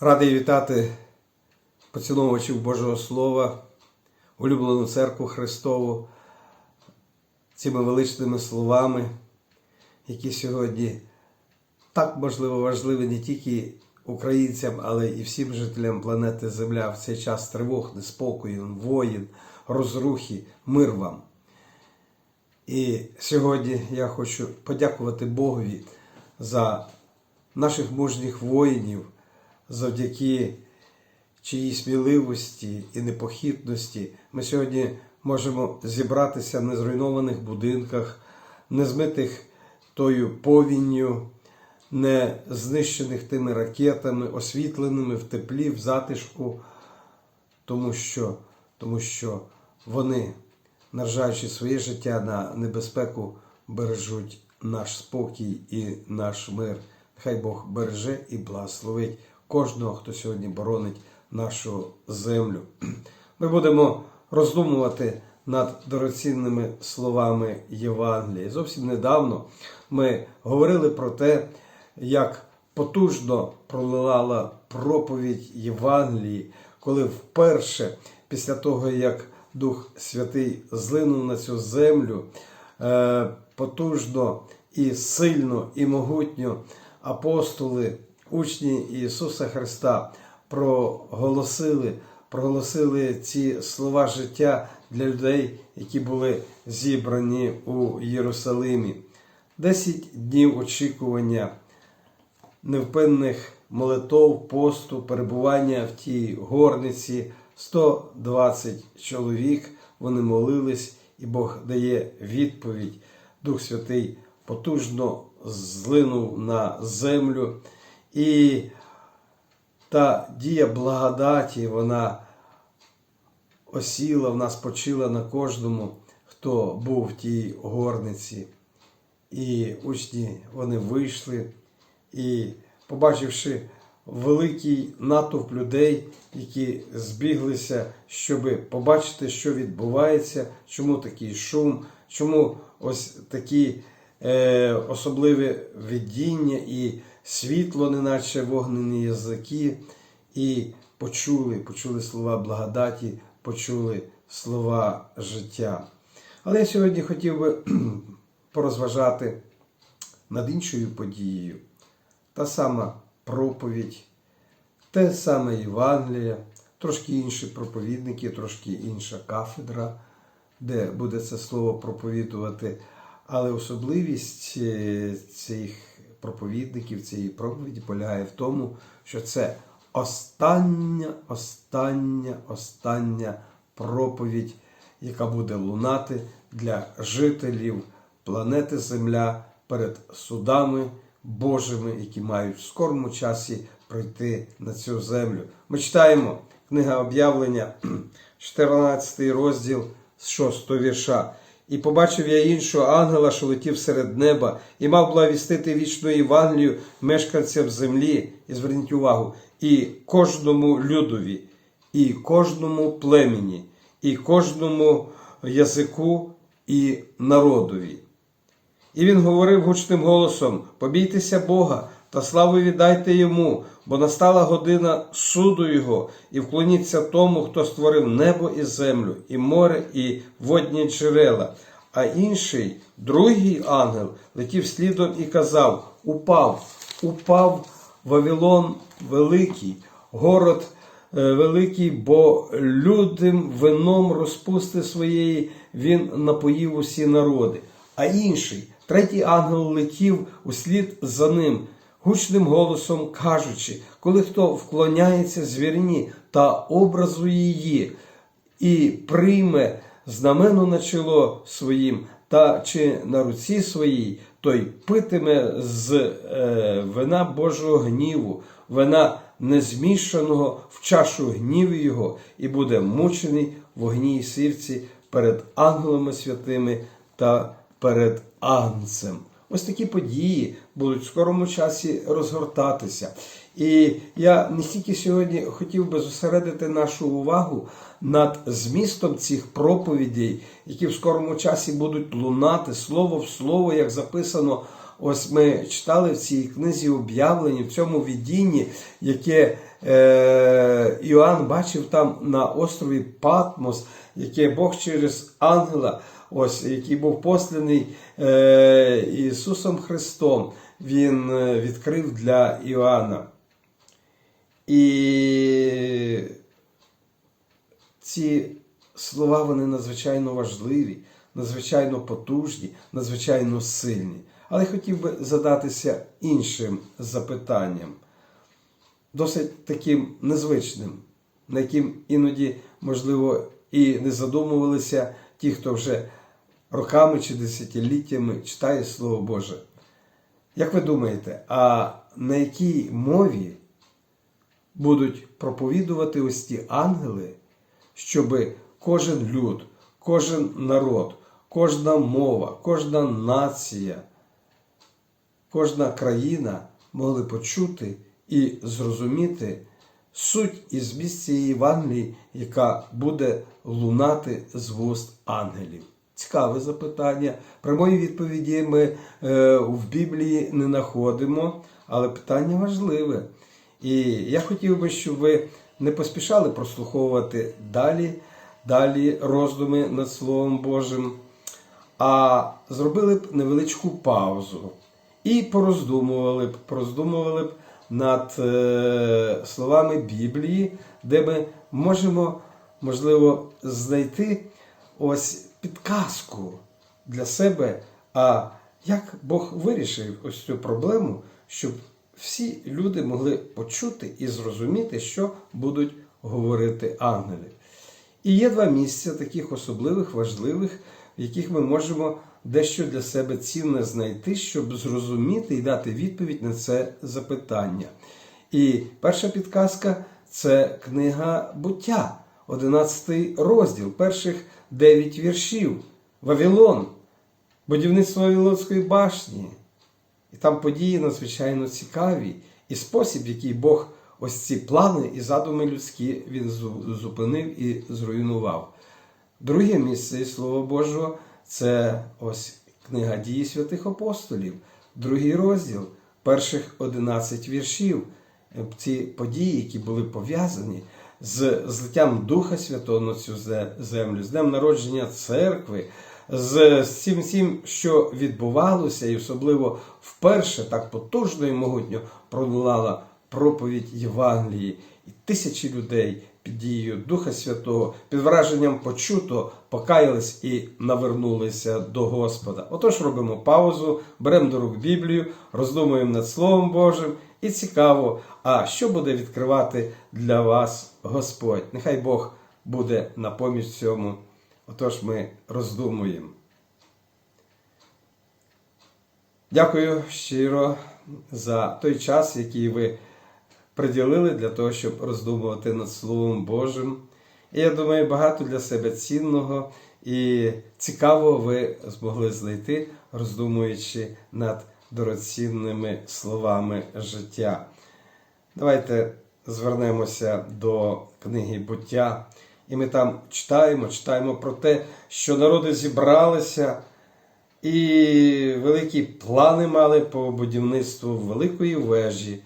Радий вітати поціновувачів Божого Слова, улюблену церкву Христову цими величними словами, які сьогодні так можливо важливі не тільки українцям, але і всім жителям планети Земля в цей час тривог, неспокою, воїн, розрухи, мир вам. І сьогодні я хочу подякувати Богові за наших мужніх воїнів, завдяки чиїй сміливості і непохитності ми сьогодні можемо зібратися в незруйнованих будинках, не змитих тою повінню, не знищених тими ракетами, освітленими в теплі, в затишку, тому що, тому що вони, наражаючи своє життя на небезпеку, бережуть наш спокій і наш мир. Хай Бог береже і благословить кожного, хто сьогодні боронить нашу землю. Ми будемо роздумувати над дорогоцінними словами Євангелія. Зовсім недавно ми говорили про те, як потужно пролилала проповідь Євангелії, коли вперше, після того, як Дух Святий злинув на цю землю, е, потужно і сильно, і могутньо апостоли, учні Ісуса Христа проголосили, проголосили ці слова життя для людей, які були зібрані у Єрусалимі. Десять днів очікування, невпинних молитов, посту, перебування в тій горниці, 120 чоловік. Вони молились, і Бог дає відповідь. Дух Святий потужно злинув на землю. І та дія благодаті, вона осіла в нас, почила на кожному, хто був в тій горниці. І учні вони вийшли і, побачивши великий натовп людей, які збіглися, щоб побачити, що відбувається, чому такий шум, чому ось такі е, особливі видіння і світло, неначе вогнені язики, і почули, почули слова благодаті, почули слова життя. Але я сьогодні хотів би порозважати над іншою подією. Та сама проповідь, те саме Євангелія, трошки інші проповідники, трошки інша кафедра, де буде це слово проповідувати. Але особливість е, цих проповідників цієї проповіді полягає в тому, що це остання, остання, остання проповідь, яка буде лунати для жителів планети Земля перед судами Божими, які мають в скорому часі прийти на цю землю. Ми читаємо книга об'явлення, 14 розділ з 6 вірша. І побачив я іншого ангела, що летів серед неба, і мав благовістити вічну Євангелію мешканцям землі, і зверніть увагу, і кожному людові, і кожному племені, і кожному язику і народові. І він говорив гучним голосом: Побійтеся Бога та славу віддайте йому, бо настала година суду Його, і вклоніться тому, хто створив небо і землю, і море, і водні джерела. А інший, другий ангел, летів слідом і казав: Упав, упав Вавилон великий, город е, великий, бо людям вином розпусти своєї він напоїв усі народи. А інший, третій ангел летів услід за ним, гучним голосом кажучи, коли хто вклоняється звірині та образу її, і прийме знамену на чоло своїм та чи на руці своїй, той питиме з е, вина Божого гніву, вина незмішаного в чашу гніву його, і буде мучений в огні і сірці перед ангелами святими та перед Агнцем. Ось такі події будуть в скорому часі розгортатися. І я не стільки сьогодні хотів би зосередити нашу увагу над змістом цих проповідей, які в скорому часі будуть лунати слово в слово, як записано Ось ми читали в цій книзі об'явлені, в цьому видінні, яке е, Іоанн бачив там на острові Патмос, яке Бог через ангела, ось, який був посланий е, Ісусом Христом, Він е, відкрив для Іоанна. І ці слова вони надзвичайно важливі, надзвичайно потужні, надзвичайно сильні. Але хотів би задатися іншим запитанням, досить таким незвичним, на яким іноді, можливо, і не задумувалися ті, хто вже роками чи десятиліттями читає Слово Боже. Як ви думаєте, а на якій мові будуть проповідувати ось ті ангели, щоб кожен люд, кожен народ, кожна мова, кожна нація, кожна країна могли почути і зрозуміти суть і зміст цієї Євангелії, яка буде лунати з вуст ангелів. Цікаве запитання. Прямої відповіді ми е, в Біблії не знаходимо, але питання важливе. І я хотів би, щоб ви не поспішали прослуховувати далі, далі роздуми над Словом Божим, а зробили б невеличку паузу і пороздумували б, пороздумували б над е, словами Біблії, де ми можемо, можливо, знайти ось підказку для себе, а як Бог вирішив ось цю проблему, щоб всі люди могли почути і зрозуміти, що будуть говорити ангели. І є два місця таких особливих, важливих, в яких ми можемо дещо для себе цінне знайти, щоб зрозуміти і дати відповідь на це запитання. І перша підказка це книга буття, 11 розділ, перших 9 віршів. Вавилон, будівництво Вавилонської башні. І там події надзвичайно цікаві, і спосіб, який Бог ось ці плани і задуми людські він зупинив і зруйнував. Друге місце із Слова Божого це ось книга дії святих апостолів, другий розділ, перших 11 віршів. Ці події, які були пов'язані з злиттям Духа Святого на цю землю, з днем народження церкви, з цим всім, що відбувалося, і особливо вперше так потужно і могутньо пролунала проповідь Євангелії, і тисячі людей під дією Духа Святого, під враженням почуто, покаялись і навернулися до Господа. Отож робимо паузу, беремо до рук Біблію, роздумуємо над Словом Божим. І цікаво, а що буде відкривати для вас Господь? Нехай Бог буде на поміч цьому. Отож ми роздумуємо. Дякую щиро за той час, який ви приділили для того, щоб роздумувати над Словом Божим. І я думаю, багато для себе цінного і цікавого ви змогли знайти, роздумуючи над дорогоцінними словами життя. Давайте звернемося до книги буття. І ми там читаємо, читаємо про те, що народи зібралися і великі плани мали по будівництву великої вежі,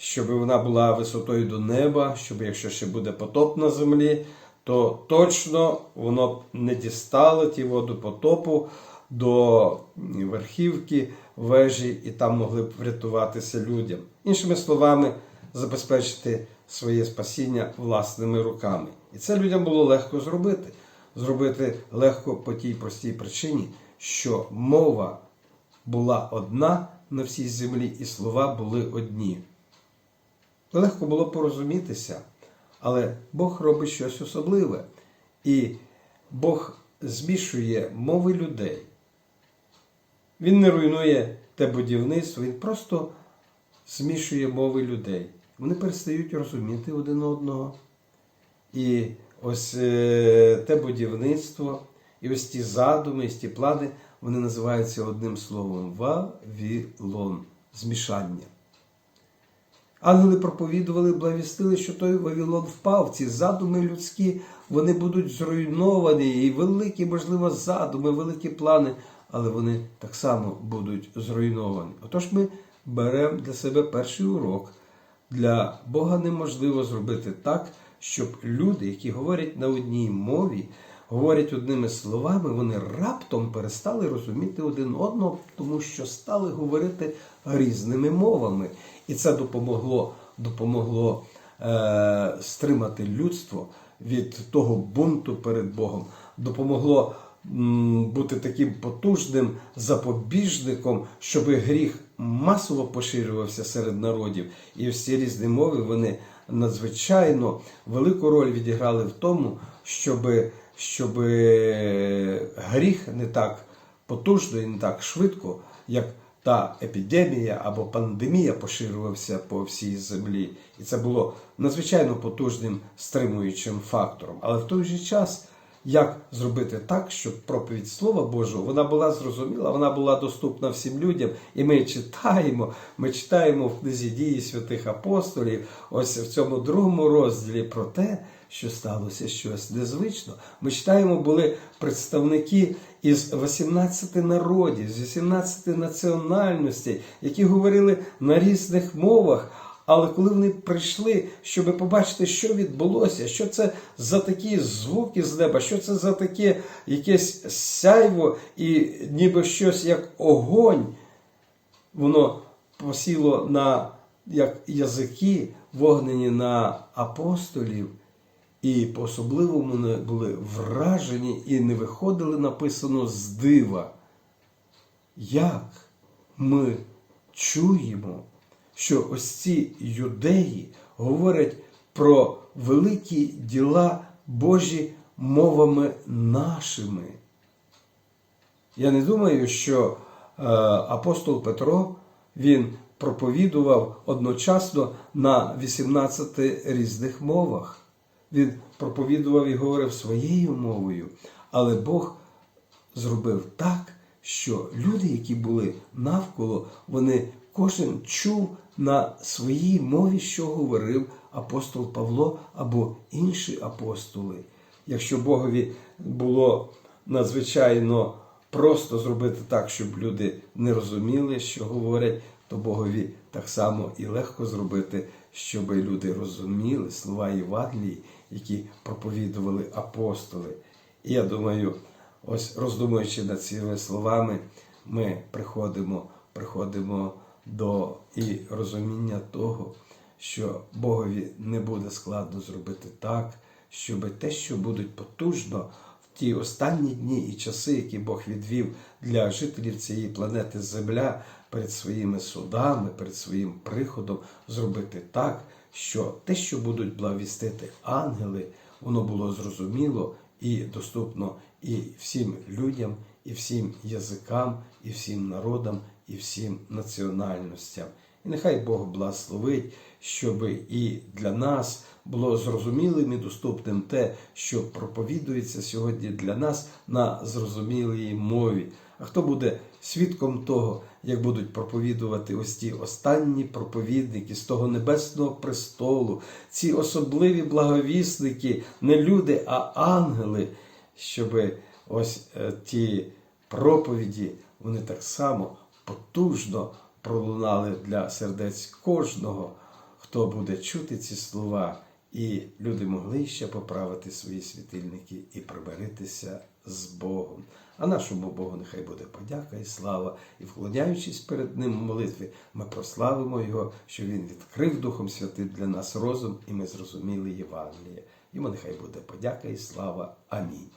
щоб вона була висотою до неба, щоб якщо ще буде потоп на землі, то точно воно б не дістало ті воду потопу до верхівки вежі, і там могли б врятуватися людям. Іншими словами, забезпечити своє спасіння власними руками. І це людям було легко зробити. Зробити легко по тій простій причині, що мова була одна на всій землі, і слова були одні. Легко було порозумітися, але Бог робить щось особливе. І Бог змішує мови людей. Він не руйнує те будівництво, він просто змішує мови людей. Вони перестають розуміти один одного. І ось е, те будівництво, і ось ті задуми, і ті плани, вони називаються одним словом Вавілон, змішання. Ангели проповідували, благовістили, що той Вавилон впав. Ці задуми людські вони будуть зруйновані, і великі, можливо, задуми, великі плани але вони так само будуть зруйновані. Отож ми беремо для себе перший урок. Для Бога неможливо зробити так, щоб люди, які говорять на одній мові, говорять одними словами, вони раптом перестали розуміти один одного, тому що стали говорити різними мовами. І це допомогло, допомогло е, стримати людство від того бунту перед Богом, допомогло м, бути таким потужним запобіжником, щоб гріх масово поширювався серед народів. І всі різні мови вони надзвичайно велику роль відіграли в тому, щоб, щоб гріх не так потужно і не так швидко, як та епідемія або пандемія поширювався по всій землі. І це було надзвичайно потужним стримуючим фактором. Але в той же час, як зробити так, щоб проповідь Слова Божого вона була зрозуміла, вона була доступна всім людям. І ми читаємо, ми читаємо в книзі дії святих апостолів, ось в цьому другому розділі про те, що сталося щось незвично. Ми читаємо, були представники із 18 народів, з 18 національностей, які говорили на різних мовах. Але коли вони прийшли, щоб побачити, що відбулося, що це за такі звуки з неба, що це за таке якесь сяйво і ніби щось як огонь, воно посіло на як язики вогнені на апостолів, і по-особливому вони були вражені і не виходили написано з дива. Як ми чуємо, що ось ці юдеї говорять про великі діла Божі мовами нашими. Я не думаю, що е, апостол Петро він проповідував одночасно на 18 різних мовах. Він проповідував і говорив своєю мовою, але Бог зробив так, що люди, які були навколо, вони кожен чув на своїй мові, що говорив апостол Павло або інші апостоли. Якщо Богові було надзвичайно просто зробити так, щоб люди не розуміли, що говорять, то Богові так само і легко зробити, щоб люди розуміли слова Євангелії, які проповідували апостоли. І я думаю, ось роздумуючи над цими словами, ми приходимо, приходимо до і розуміння того, що Богові не буде складно зробити так, щоб те, що будуть потужно в ті останні дні і часи, які Бог відвів для жителів цієї планети Земля перед своїми судами, перед своїм приходом, зробити так, що те, що будуть благовістити ангели, воно було зрозуміло і доступно і всім людям, і всім язикам, і всім народам, і всім національностям. І нехай Бог благословить, щоб і для нас було зрозумілим і доступним те, що проповідується сьогодні для нас на зрозумілій мові. А хто буде свідком того, як будуть проповідувати ось ті останні проповідники з того небесного престолу, ці особливі благовісники, не люди, а ангели, щоб ось е, ті проповіді, вони так само потужно пролунали для сердець кожного, хто буде чути ці слова, і люди могли ще поправити свої світильники і примиритися з Богом. А нашому Богу нехай буде подяка і слава, і вклоняючись перед Ним в молитві, ми прославимо Його, що Він відкрив Духом Святим для нас розум, і ми зрозуміли Євангеліє. Йому нехай буде подяка і слава. Амінь.